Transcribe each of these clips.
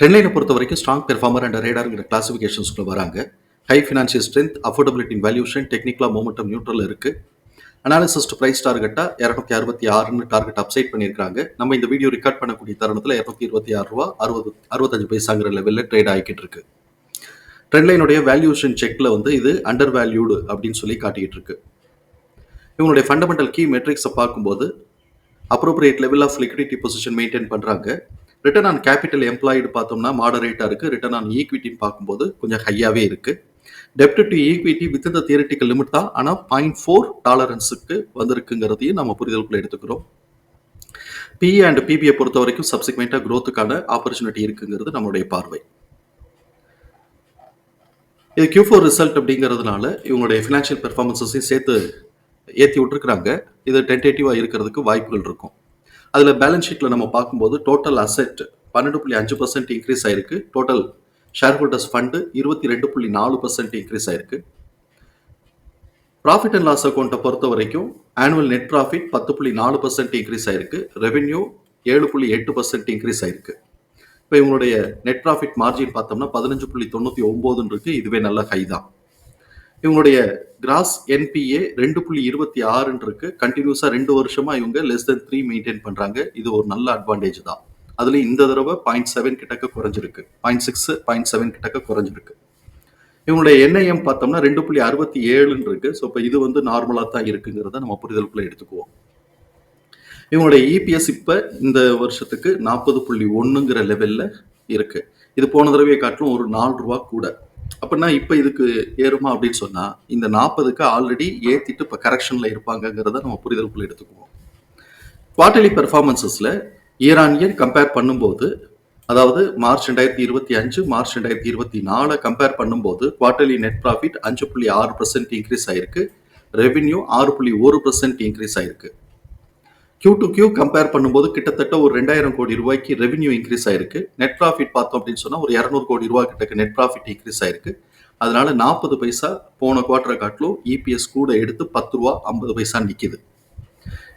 டென்லைனை பொறுத்த வரைக்கும் strong performer and ரேடாருங்கிற கிளாசிஃபிகேஷன்ஸ்க்குள்ள வராங்க. High financial strength affordability valuation டெக்னிக்கலா மூமெண்டம் நியூட்ரல் இருக்கு. அனாலிசிஸ்ட் பிரைஸ் டார்கெட்டா இரநூத்தி அறுபத்தி ஆறுன்னு டார்கெட் அப்சைட் பண்ணியிருக்காங்க. நம்ம இந்த வீடியோ ரெக்கார்ட் பண்ணக்கூடிய தருணத்தில் இரநூத்தி இருபத்தி ஆறு ரூபா அறுபது அறுபத்தஞ்சு பைசாங்கிற லெவலில் ட்ரேட் ஆகிக்கிட்டு இருக்கு. ட்ரெண்ட்லைனுடைய வேல்யூஷன் செக்ல வந்து இது அண்டர் வேல்யூடு அப்படின்னு சொல்லி காட்டிக்கிட்டு இருக்கு. இவங்களுடைய ஃபண்டமெண்டல் கீ மெட்ரிக்ஸை பார்க்கும்போது appropriate level of liquidity position maintain பண்ணுறாங்க ரிட்டர்ன் ஆன் கேபிட்டல் எம்ப்ளாய்டு பார்த்தோம்னா மாடரேட்டாக இருக்குது ரிட்டர்ன் ஆன் ஈக்விட்டின்னு பார்க்கும்போது கொஞ்சம் ஹையாகவே இருக்குது டெப்ட் டு ஈக்விட்டி வித் இந்த தியரட்டிக்கல் லிமிட் தான். ஆனால் பாயிண்ட் ஃபோர் டாலரன்ஸுக்கு வந்திருக்குங்கிறதையும் நம்ம புரிதலுக்குள்ள எடுத்துக்கிறோம். பிஏ அண்ட் பிபிஐ பொறுத்த வரைக்கும் சப்சிக்வெண்ட்டாக க்ரோத்துக்கான ஆப்பர்ச்சுனிட்டி இருக்குங்கிறது நம்மளுடைய பார்வை. இது கியூ ஃபோர் ரிசல்ட் அப்படிங்கிறதுனால இவங்களுடைய ஃபினான்ஷியல் பெர்ஃபார்மன்ஸஸையும் சேர்த்து ஏற்றி விட்டுருக்குறாங்க. இது டென்டேட்டிவாக இருக்கிறதுக்கு வாய்ப்புகள் இருக்கும். அதில் பேலன்ஸ் ஷீட்டில் நம்ம பார்க்கும்போது டோட்டல் அசெட் பன்னெண்டு புள்ளி அஞ்சு பர்சன்ட் இன்க்ரீஸ் ஆயிருக்கு. டோட்டல் ஷேர் ஹோல்டர்ஸ் ஃபண்டு இருபத்தி ரெண்டு புள்ளி நாலு பர்சன்ட் இன்க்ரீஸ் ஆயிருக்கு. ப்ராஃபிட் அண்ட் லாஸ் அக்கௌண்ட்டை பொறுத்த வரைக்கும் ஆனுவல் நெட் ப்ராஃபிட் பத்து புள்ளி நாலு பர்சன்ட் இன்க்ரீஸ் ஆயிருக்கு. ரெவென்யூ ஏழு புள்ளி எட்டு பர்சன்ட் இன்க்ரீஸ் ஆயிருக்கு. இப்போ இவங்களுடைய நெட் ப்ராஃபிட் மார்ஜின் பார்த்தோம்னா பதினஞ்சு புள்ளி தொண்ணூற்றி ஒம்போதுன்னு இருக்கு. இதுவே நல்ல ஹை தான். இவங்களுடைய கிராஸ் என்பிஏ ரெண்டு புள்ளி இருபத்தி ஆறுன்னு இருக்கு கண்டினியூஸா ரெண்டு வருஷமா இவங்க லெஸ் தென் த்ரீ மெயின்டைன் பண்றாங்க. இது ஒரு நல்ல அட்வான்டேஜ் தான். அதுல இந்த தடவை பாயிண்ட் செவன் கிட்டக்க குறைஞ்சிருக்கு. பாயிண்ட் சிக்ஸ் பாயிண்ட் செவன் கிட்டக்க குறைஞ்சிருக்கு. இவங்களுடைய என்ஐஎம் பார்த்தோம்னா ரெண்டு புள்ளி அறுபத்தி ஏழுன்னு இருக்கு ஸோ இப்போ இது வந்து நார்மலாக தான் இருக்குங்கிறத நம்ம புரிதலுக்குள்ள எடுத்துக்குவோம். இவங்களுடைய இபிஎஸ் இப்போ இந்த வருஷத்துக்கு நாற்பது புள்ளி ஒன்றுங்கிற லெவலில் இருக்கு. இது போன தடவையை காட்டிலும் ஒரு நாலு ரூபா கூட. அப்படின்னா இப்போ இதுக்கு ஏறுமா அப்படின்னு சொன்னா இந்த நாற்பதுக்கு ஆல்ரெடி ஏத்திட்டு இப்போ கரெக்ஷன்ல இருப்பாங்கங்கிறத நம்ம புரிதலுக்குள்ள எடுத்துக்குவோம். குவார்டர்லி பெர்ஃபார்மன்சஸ்ல இயர் ஆன் இயர் கம்பேர் பண்ணும்போது அதாவது மார்ச் ரெண்டாயிரத்தி இருபத்தி அஞ்சு மார்ச் ரெண்டாயிரத்தி இருபத்தி நாலு கம்பேர் பண்ணும்போது குவார்டர்லி நெட் ப்ராஃபிட் அஞ்சு புள்ளி ஆறு பர்சன்ட் இன்க்ரீஸ் ஆயிருக்கு. ரெவென்யூ ஆறு புள்ளி ஒரு பர்சன்ட் இன்க்ரீஸ் ஆயிருக்கு. கியூ டு கியூ கம்பேர் பண்ணும்போது கிட்டத்தட்ட ஒரு ரெண்டாயிரம் கோடி ரூபாய்க்கு ரெவன்யூ இன்க்ரீஸ் ஆயிருக்கு. நெட் ப்ராஃபிட் பார்த்தோம் அப்படின்னு சொன்னால் ஒரு இரநூறு கோடி ரூபா கிட்ட நெட் ப்ராஃபிட் இன்க்ரீஸ் ஆயிருக்கு. அதனால நாற்பது பைசா போன குவார்டரை காட்டிலும் இபிஎஸ் கூட எடுத்து பத்து ரூபா ஐம்பது பைசா நிற்கிது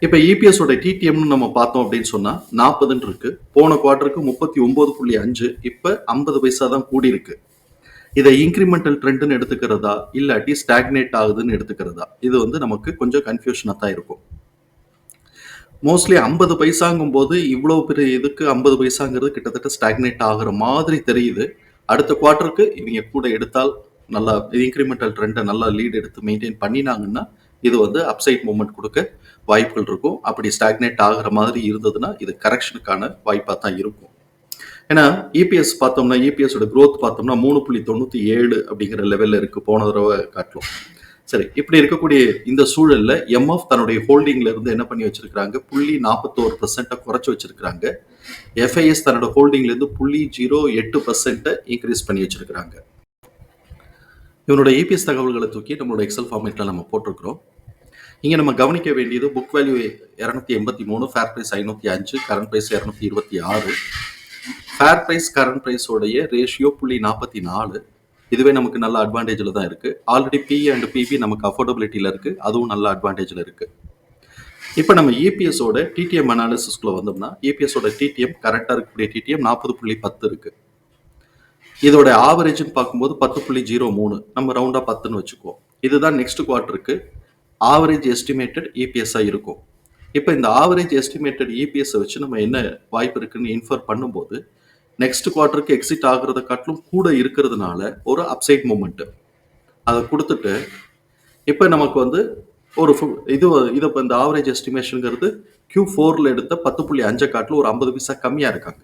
இப்போ இபிஎஸோட டிடிஎம்னு நம்ம பார்த்தோம் அப்படின்னு சொன்னால் நாற்பதுன்னு இருக்கு. போன குவார்டருக்கு முப்பத்தி ஒன்பது புள்ளி அஞ்சு இப்போ ஐம்பது பைசா தான் கூடி இருக்கு. இதை இன்க்ரிமெண்டல் ட்ரெண்டுன்னு எடுத்துக்கிறதா? இல்லாட்டி ஸ்டாக்னேட் ஆகுதுன்னு எடுத்துக்கிறதா? இது வந்து நமக்கு கொஞ்சம் கன்ஃபியூஷனாக தான் இருக்கும். மோஸ்ட்லி ஐம்பது பைசாங்கும் போது இவ்வளோ பெரிய இதுக்கு ஐம்பது பைசாங்கிறது கிட்டத்தட்ட ஸ்டாக்னேட் ஆகுற மாதிரி தெரியுது. அடுத்த குவார்ட்டருக்கு இவங்க கூட எடுத்தால் நல்லா இன்க்ரிமெண்டல் ட்ரெண்டை நல்லா லீட் எடுத்து மெயின்டைன் பண்ணினாங்கன்னா இது வந்து அப்சைட் மூமெண்ட் கொடுக்க வாய்ப்புகள் இருக்கும். அப்படி ஸ்டாக்னேட் ஆகிற மாதிரி இருந்ததுன்னா இது கரெக்ஷனுக்கான வாய்ப்பாக தான் இருக்கும். ஏன்னா இபிஎஸ் பார்த்தோம்னா இபிஎஸோட க்ரோத் பார்த்தோம்னா மூணு புள்ளி தொண்ணூற்றி ஏழு அப்படிங்கிற லெவலில் இருக்குது போன தடவை காட்டலாம் சரி இப்படி இருக்கக்கூடிய இந்த சூழல்ல எம்எஃப் தன்னுடைய ஹோல்டிங்ல இருந்து என்ன பண்ணி வச்சிருக்காங்க புள்ளி நாற்பத்தோரு பர்சன்ட்டை குறைச்சு வச்சிருக்காங்க எஃப்ஐஎஸ் தன்னோட ஹோல்டிங்ல இருந்து புள்ளி ஜீரோ எட்டு பர்சன்ட்டை இன்க்ரீஸ் பண்ணி வச்சிருக்கிறாங்க. இவனோட இபிஎஸ் தகவல்களை தூக்கி நம்மளோட எக்ஸல் ஃபார்மேட்டில் நம்ம போட்டிருக்கிறோம். இங்கே நம்ம கவனிக்க வேண்டியது புக் வேல்யூ இரநூத்தி எண்பத்தி மூணு ஃபேர் ப்ரைஸ் ஐநூற்றி அஞ்சு கரண்ட் ப்ரைஸ் இரநூத்தி இருபத்தி ஆறு. ஃபேர் ப்ரைஸ் கரண்ட் ப்ரைஸோடைய ரேஷியோ புள்ளி நாற்பத்தி நாலு. இதுவே நமக்கு நல்ல அட்வான்டேஜில் தான் இருக்குது ஆல்ரெடி பி அண்ட் பிபி நமக்கு அஃபோர்டபிலிட்டியில் இருக்குது அதுவும் நல்ல அட்வான்டேஜில் இருக்குது இப்போ நம்ம இபிஎஸோட டிடிஎம் அனாலிசிஸ்குள்ள வந்தோம்னா இபிஎஸோட டிடிஎம் கரெக்டாக இருக்கக்கூடிய டிடிஎம் நாற்பது புள்ளி பத்து இருக்கு. இதோட ஆவரேஜ்னு பார்க்கும்போது பத்து புள்ளி ஜீரோ மூணு நம்ம ரவுண்டாக பத்துன்னு வச்சுக்குவோம். இதுதான் நெக்ஸ்ட் குவார்ட்டருக்கு ஆவரேஜ் எஸ்டிமேட்டட் இபிஎஸ்ஸாக இருக்கும். இப்போ இந்த ஆவரேஜ் எஸ்டிமேட்டட் இபிஎஸ்ஸை வச்சு நம்ம என்ன வாய்ப்பு இருக்குன்னு இன்ஃபர் பண்ணும்போது நெக்ஸ்ட் குவார்ட்டருக்கு எக்ஸிட் ஆகுறத காட்டிலும் கூட இருக்கிறதுனால ஒரு அப்சைட் மூமெண்ட்டு அதை கொடுத்துட்டு இப்போ நமக்கு வந்து ஒரு ஃபு- இது இது இப்போ இந்த ஆவரேஜ் எஸ்டிமேஷனுங்கிறது கியூ ஃபோரில் எடுத்த பத்து புள்ளி அஞ்சை காட்டிலும் ஒரு ஐம்பது பைசா கம்மியாக இருக்காங்க.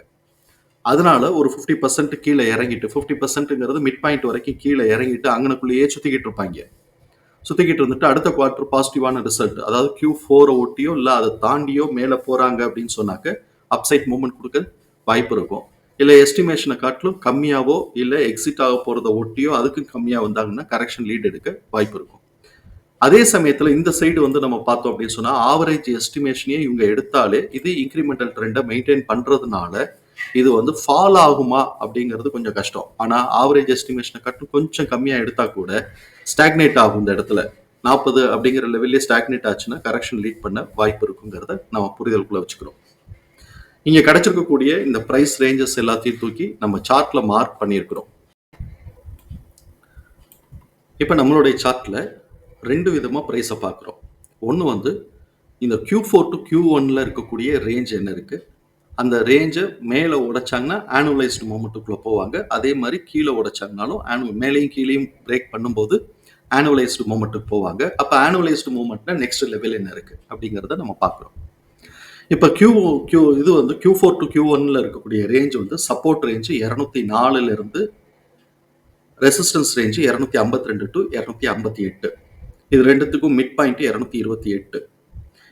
அதனால ஒரு ஃபிஃப்டி பர்சன்ட் கீழே இறங்கிட்டு ஃபிஃப்டி பர்சன்ட்டுங்கிறது மிட் பாயிண்ட் வரைக்கும் கீழே இறங்கிட்டு அங்கனக்குள்ளேயே சுற்றிக்கிட்டு இருப்பாங்க. சுற்றிக்கிட்டு இருந்துட்டு அடுத்த குவார்ட்டர் பாசிட்டிவான ரிசல்ட் அதாவது கியூ ஃபோரை ஒட்டியோ இல்லை அதை தாண்டியோ மேலே போகிறாங்க அப்படின்னு சொன்னாக்க அப்சைட் மூவ்மெண்ட் கொடுக்க வாய்ப்பு இருக்கும். இல்லை எஸ்டிமேஷனை காட்டிலும் கம்மியாவோ இல்லை எக்ஸிட் ஆக போகிறத ஒட்டியோ அதுக்கும் கம்மியாக வந்தாங்கன்னா கரெக்ஷன் லீட் எடுக்க வாய்ப்பு இருக்கும். அதே சமயத்தில் இந்த சைடு வந்து நம்ம பார்த்தோம் அப்படின்னு சொன்னால் ஆவரேஜ் எஸ்டிமேஷனே இவங்க எடுத்தாலே இது இன்க்ரிமெண்டல் ட்ரெண்டை மெயின்டைன் பண்ணுறதுனால இது வந்து ஃபால் ஆகுமா அப்படிங்கிறது கொஞ்சம் கஷ்டம். ஆனால் ஆவரேஜ் எஸ்டிமேஷனை கட்டும் கொஞ்சம் கம்மியாக எடுத்தால் கூட ஸ்டாக்னேட் ஆகும் இந்த இடத்துல. நாற்பது அப்படிங்கிற லெவல்லே ஸ்டாக்னேட் ஆச்சுன்னா கரெக்ஷன் லீட் பண்ண வாய்ப்பு இருக்குங்கிறத நம்ம புரிதலுக்குள்ளே வச்சுக்கிறோம். இங்கே கிடைச்சிருக்கக்கூடிய இந்த ப்ரைஸ் ரேஞ்சஸ் எல்லாத்தையும் தூக்கி நம்ம சார்ட்ல மார்க் பண்ணியிருக்கிறோம். இப்போ நம்மளுடைய சார்ட்ல ரெண்டு விதமாக ப்ரைஸை பார்க்குறோம். ஒன்று வந்து இந்த க்யூ ஃபோர் டு கியூ ஒன்ல இருக்கக்கூடிய ரேஞ்ச் என்ன இருக்கு? அந்த ரேஞ்சை மேலே உடைச்சாங்கன்னா ஆனுவலைஸ்டு மூமெண்ட்டுக்குள்ளே போவாங்க. அதே மாதிரி கீழே உடைச்சாங்கனாலும் ஆனு மேலேயும் கீழேயும் பிரேக் பண்ணும்போது ஆனுவலைஸ்டு மூமெண்ட்டுக்கு போவாங்க. அப்போ ஆனுவலைஸ்டு மூமெண்ட்னா நெக்ஸ்ட் லெவல் என்ன இருக்குது அப்படிங்கிறத நம்ம பார்க்குறோம். இப்போ கியூ கியூ இது வந்து கியூ ஃபோர் டு கியூ ஒன்ல இருக்கக்கூடிய ரேஞ்ச் வந்து சப்போர்ட் ரேஞ்சு இரநூத்தி நாலுலேருந்து ரெசிஸ்டன்ஸ் ரேஞ்சு இரநூத்தி ஐம்பத்தி ரெண்டு டு இரநூத்தி ஐம்பத்தி எட்டு இது ரெண்டுத்துக்கும் மிட் பாயிண்ட் இரநூத்தி இருபத்தி எட்டு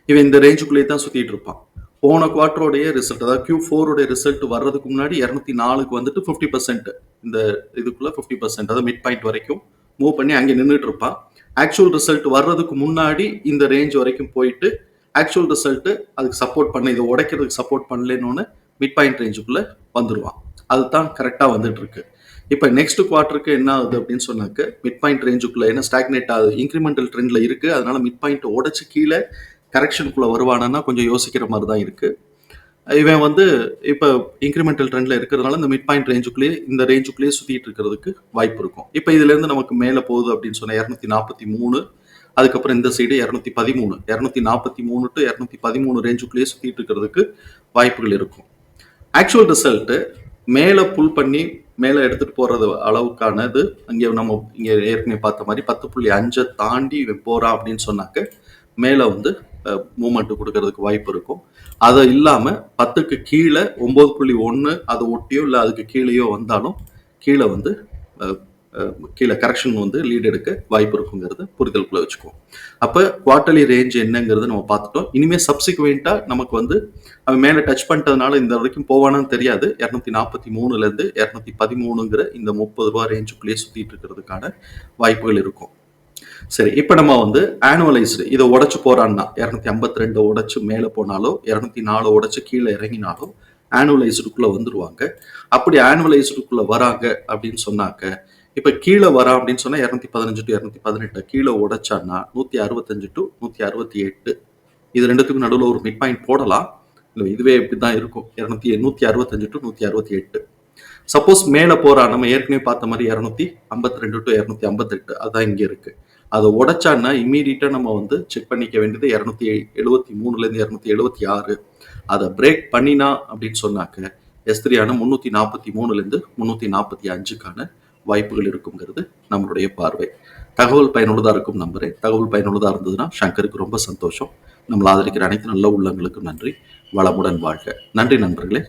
இவன் இந்த ரேஞ்சுக்குள்ளேயே தான் சுற்றிட்டு இருப்பான். போன குவார்டருடைய ரிசல்ட் அதாவது கியூ ஃபோருடைய ரிசல்ட் வர்றதுக்கு முன்னாடி இரநூத்தி நாலுக்கு வந்துட்டு ஃபிஃப்டி பர்சன்ட் இந்த இதுக்குள்ள ஃபிஃப்டி பர்சன்ட் அதாவது மிட் பாயிண்ட் வரைக்கும் மூவ் பண்ணி அங்கே நின்றுட்டு இருப்பான். ஆக்சுவல் ரிசல்ட் வர்றதுக்கு முன்னாடி இந்த ரேஞ்ச் வரைக்கும் போயிட்டு ஆக்சுவல் ரிசல்ட்டு அதுக்கு சப்போர்ட் பண்ண இதை உடைக்கிறதுக்கு சப்போர்ட் பண்ணலன்னு மிட் பாயிண்ட் ரேஞ்சுக்குள்ளே வந்துடுவான் அதுதான் கரெக்டாக வந்துட்டு இருக்கு இப்போ நெக்ஸ்ட் குவார்ட்டருக்கு என்ன ஆகுது அப்படின்னு சொன்னாக்க மிட் பாயிண்ட் ரேஞ்சுக்குள்ள என்ன ஸ்டாக்னேட் ஆகுது இன்க்ரிமெண்டல் ட்ரெண்டில் இருக்குது அதனால மிட் பாயிண்ட் உடச்சி கீழே கரெக்ஷனுக்குள்ளே வருவானா கொஞ்சம் யோசிக்கிற மாதிரி தான் இருக்குது இவன் வந்து இப்போ இன்க்ரிமெண்டல் ட்ரெண்டில் இருக்கிறதுனால இந்த மிட் பாயிண்ட் ரேஞ்சுக்குள்ளேயே இந்த ரேஞ்சுக்குள்ளேயே சுற்றிட்டு இருக்கிறதுக்கு வாய்ப்பு இருக்கும். இப்போ இதுலேருந்து நமக்கு மேலே போகுது அப்படின்னு சொன்ன இரநூத்தி நாற்பத்தி மூணு அதுக்கப்புறம் இந்த சைடு இரநூத்தி பதிமூணு. இரநூத்தி நாற்பத்தி மூணு டு இரநூத்தி பதிமூணு ரேஞ்சுக்குள்ளேயே சுற்றிட்டு இருக்கிறதுக்கு வாய்ப்புகள் இருக்கும். ஆக்சுவல் ரிசல்ட்டு மேலே புல் பண்ணி மேலே எடுத்துகிட்டு போகிறது அளவுக்கானது. அங்கே நம்ம இங்கே ஏற்கனவே பார்த்த மாதிரி பத்து புள்ளி அஞ்சை தாண்டி போகிறான் அப்படின்னு சொன்னாக்க மேலே வந்து மூமெண்ட் கொடுக்கறதுக்கு வாய்ப்பு இருக்கும். அது இல்லாமல் பத்துக்கு கீழே ஒம்பது புள்ளி ஒன்று அதை ஒட்டியோ இல்லை அதுக்கு கீழேயோ வந்தாலும் கீழே வந்து கீழே கரெக்ஷன் வந்து லீட் எடுக்க வாய்ப்பு இருக்குங்கிறத புரிதலுக்குள்ள வச்சுக்குவோம். அப்போ குவார்டர்லி ரேஞ்ச் என்னங்கிறது நம்ம பார்த்துட்டோம். இனிமேல் சப்சிக்வெண்ட்டாக நமக்கு வந்து அவன் மேலே டச் பண்ணிட்டதுனால இந்த வரைக்கும் போவானான்னு தெரியாது. இரநூத்தி நாற்பத்தி மூணுலேருந்து இரநூத்தி பதிமூணுங்கிற இந்த முப்பது ரூபா ரேஞ்சுக்குள்ளேயே சுற்றிட்டு இருக்கிறதுக்கான வாய்ப்புகள் இருக்கும். சரி இப்போ நம்ம வந்து ஆனுவலைஸ்டு இதை உடச்சு போறான்னா இரநூத்தி ஐம்பத்தி ரெண்டு உடச்சு மேலே போனாலோ இரநூத்தி நாலு உடச்சு கீழே இறங்கினாலோ ஆனுவலைஸ்டுக்குள்ளே வந்துடுவாங்க அப்படி ஆனுவலைஸ்டுக்குள்ளே வராங்க அப்படின்னு சொன்னாக்க இப்போ கீழே வரா அப்படின்னு சொன்னால் இரநூத்தி பதினஞ்சு டு இரநூத்தி பதினெட்டு. கீழே உடைச்சான்னா நூற்றி அறுபத்தஞ்சு டு நூற்றி அறுபத்தி எட்டு. இது ரெண்டுத்துக்கும் நடுவில் ஒரு மிட் பாயிண்ட் போடலாம். இல்லை இதுவே இப்படி தான் இருக்கும். இரநூத்தி நூற்றி அறுபத்தஞ்சு டு நூற்றி அறுபத்தி எட்டு. சப்போஸ் மேலே போகிறா நம்ம ஏற்கனவே பார்த்த மாதிரி இரநூத்தி ஐம்பத்தி ரெண்டு டு இரநூத்தி ஐம்பத்தெட்டு அதுதான் இங்கே இருக்குது அதை உடைச்சான்னா இம்மீடியட்டா நம்ம வந்து செக் பண்ணிக்க வேண்டியது இரநூத்தி எழுபத்தி மூணுலேருந்து இரநூத்தி எழுபத்தி ஆறு. அதை பிரேக் பண்ணினா அப்படின்னு சொன்னாக்க எஸ்திரியான முந்நூற்றி நாற்பத்தி மூணுலேருந்து முந்நூற்றி நாற்பத்தி அஞ்சுக்கான வாய்ப்புகள் இருக்குங்கிறது நம்மளுடைய பார்வை. தகவல் பயனுள்ளதாக இருக்கும் நம்புறேன். தகவல் பயனுள்ளதாக இருந்ததுன்னா சங்கருக்கு ரொம்ப சந்தோஷம். நம்மளை ஆதரிக்கிற அனைத்து நல்ல உள்ளங்களுக்கும் நன்றி. வளமுடன் வாழ்க. நன்றி நண்பர்களே.